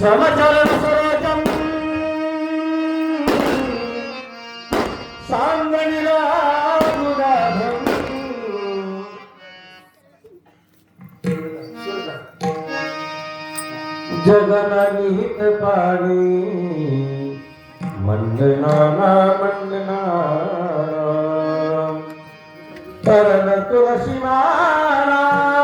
సమచరణ సరోజం సాంగనిరాధం జగన గీత పాడి మండనా మండనా తరణ తులసి మారా